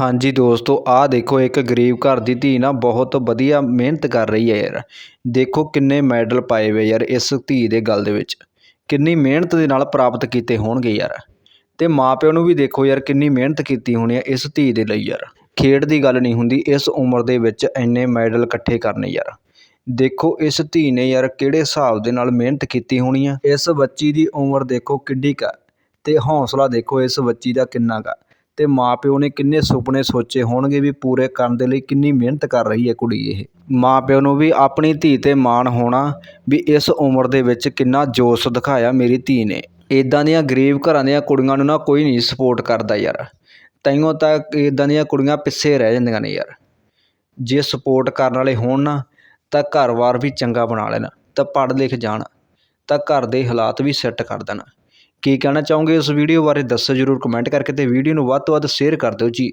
ਹਾਂਜੀ ਦੋਸਤੋ, ਆਹ ਦੇਖੋ, ਇੱਕ ਗਰੀਬ ਘਰ ਦੀ ਧੀ ਨਾ ਬਹੁਤ ਵਧੀਆ ਮਿਹਨਤ ਕਰ ਰਹੀ ਹੈ ਯਾਰ। ਦੇਖੋ ਕਿੰਨੇ ਮੈਡਲ ਪਾਏ ਹੋਏ ਯਾਰ ਇਸ ਧੀ ਦੇ ਗੱਲ ਦੇ ਵਿੱਚ। ਕਿੰਨੀ ਮਿਹਨਤ ਦੇ ਨਾਲ ਪ੍ਰਾਪਤ ਕੀਤੇ ਹੋਣਗੇ ਯਾਰ। ਤੇ ਮਾਪਿਓ ਨੂੰ ਵੀ ਦੇਖੋ ਯਾਰ ਕਿੰਨੀ ਮਿਹਨਤ ਕੀਤੀ ਹੋਣੀ ਹੈ ਇਸ ਧੀ ਦੇ ਲਈ ਯਾਰ। ਖੇਡ ਦੀ ਗੱਲ ਨਹੀਂ ਹੁੰਦੀ, ਇਸ ਉਮਰ ਦੇ ਵਿੱਚ ਇੰਨੇ ਮੈਡਲ ਇਕੱਠੇ ਕਰਨੇ ਯਾਰ। ਦੇਖੋ ਇਸ ਧੀ ਨੇ ਯਾਰ ਕਿਹੜੇ ਹਿਸਾਬ ਦੇ ਨਾਲ ਮਿਹਨਤ ਕੀਤੀ ਹੋਣੀ ਆ ਇਸ ਬੱਚੀ ਦੀ ਉਮਰ ਦੇਖੋ ਕਿੱਡੀ ਕਾ ਤੇ ਹੌਸਲਾ ਦੇਖੋ ਇਸ ਬੱਚੀ ਦਾ ਕਿੰਨਾ ਅਤੇ ਮਾਂ ਪਿਓ ਨੇ ਕਿੰਨੇ ਸੁਪਨੇ ਸੋਚੇ ਹੋਣਗੇ ਵੀ ਪੂਰੇ ਕਰਨ ਦੇ ਲਈ ਕਿੰਨੀ ਮਿਹਨਤ ਕਰ ਰਹੀ ਹੈ ਕੁੜੀ ਇਹ। ਮਾਂ ਪਿਓ ਨੂੰ ਵੀ ਆਪਣੀ ਧੀ ਤੇ ਮਾਣ ਹੋਣਾ ਵੀ ਇਸ ਉਮਰ ਦੇ ਵਿੱਚ ਕਿੰਨਾ ਜੋਸ਼ ਦਿਖਾਇਆ ਮੇਰੀ ਧੀ ਨੇ। ਇੱਦਾਂ ਦੀਆਂ ਗਰੀਬ ਘਰਾਂ ਦੀਆਂ ਕੁੜੀਆਂ ਨੂੰ ਨਾ ਕੋਈ ਨਹੀਂ ਸਪੋਰਟ ਕਰਦਾ ਯਾਰ। ਤੈਨੂੰ ਤਾਂ ਇੱਦਾਂ ਦੀਆਂ ਕੁੜੀਆਂ ਪਿੱਛੇ ਰਹਿ ਜਾਂਦੀਆਂ ਨੇ ਯਾਰ। ਜੇ ਸਪੋਰਟ ਕਰਨ ਵਾਲੇ ਹੋਣ ਨਾ, ਤਾਂ ਘਰ-ਬਾਰ ਵੀ ਚੰਗਾ ਬਣਾ ਲੈਣ, ਤਾਂ ਪੜ੍ਹ ਲਿਖ ਜਾਣ, ਤਾਂ ਘਰ ਦੇ ਹਾਲਾਤ ਵੀ ਸੈੱਟ ਕਰ ਦੇਣ। ਕੀ ਕਹਿਣਾ ਚਾਹੋਗੇ ਇਸ ਵੀਡੀਓ ਬਾਰੇ ਦੱਸੋ ਜਰੂਰ ਕਮੈਂਟ ਕਰਕੇ ਅਤੇ ਵੀਡੀਓ ਨੂੰ ਵੱਧ ਤੋਂ ਵੱਧ ਸ਼ੇਅਰ ਕਰ ਦਿਓ ਜੀ।